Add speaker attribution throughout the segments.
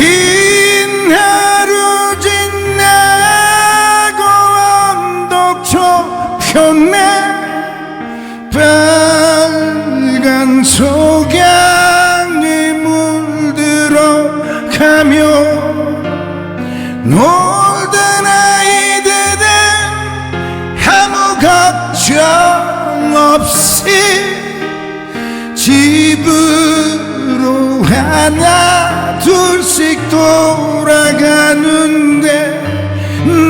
Speaker 1: 긴 하루 지나고 언덕 저편에 빨간 소양이 물들어 가며 놀던 아이들은 아무 걱정 없이 지 하나 둘씩 돌아가는데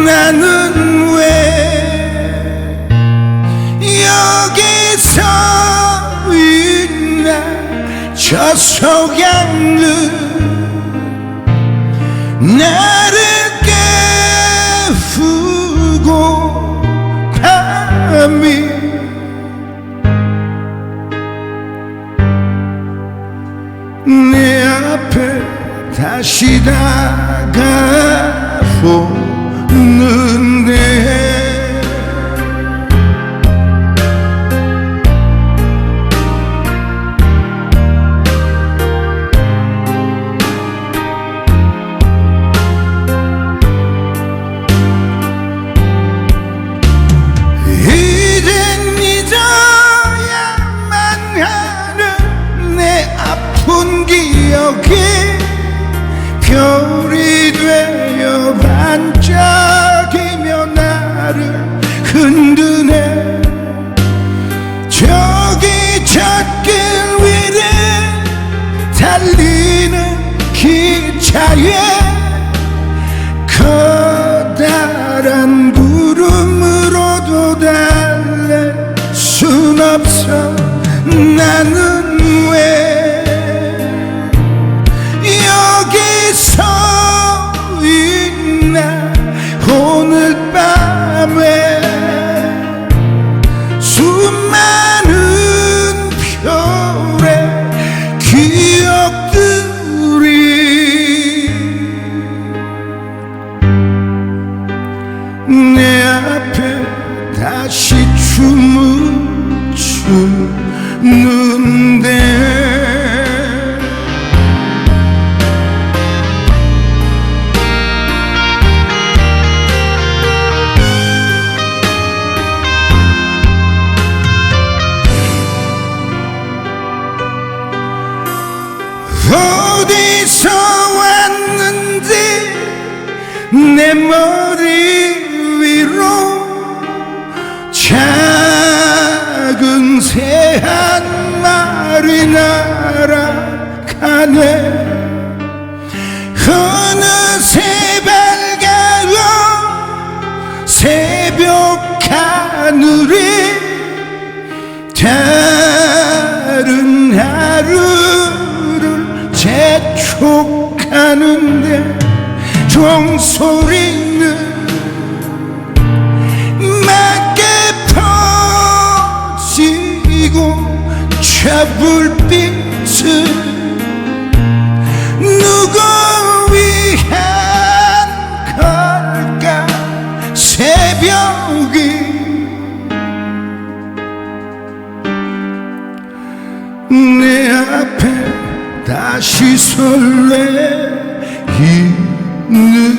Speaker 1: 나는 왜 여기서 있나? 저 석양들 나를 깨우고 밤이 내 앞에 다시 다가오는데 밤에 수많은 별의 기억들이 내 앞에 다시 춤을 추는데 내 머리 위로 작은 새 한 마리 날아가네. 어느새 밝아요. 새벽 하늘이 다른 하루를 재촉하는데 종소리는 맑게 퍼지고 저 불빛은 누구 위한 걸까? 새벽이 내 앞에 다시 설레이 는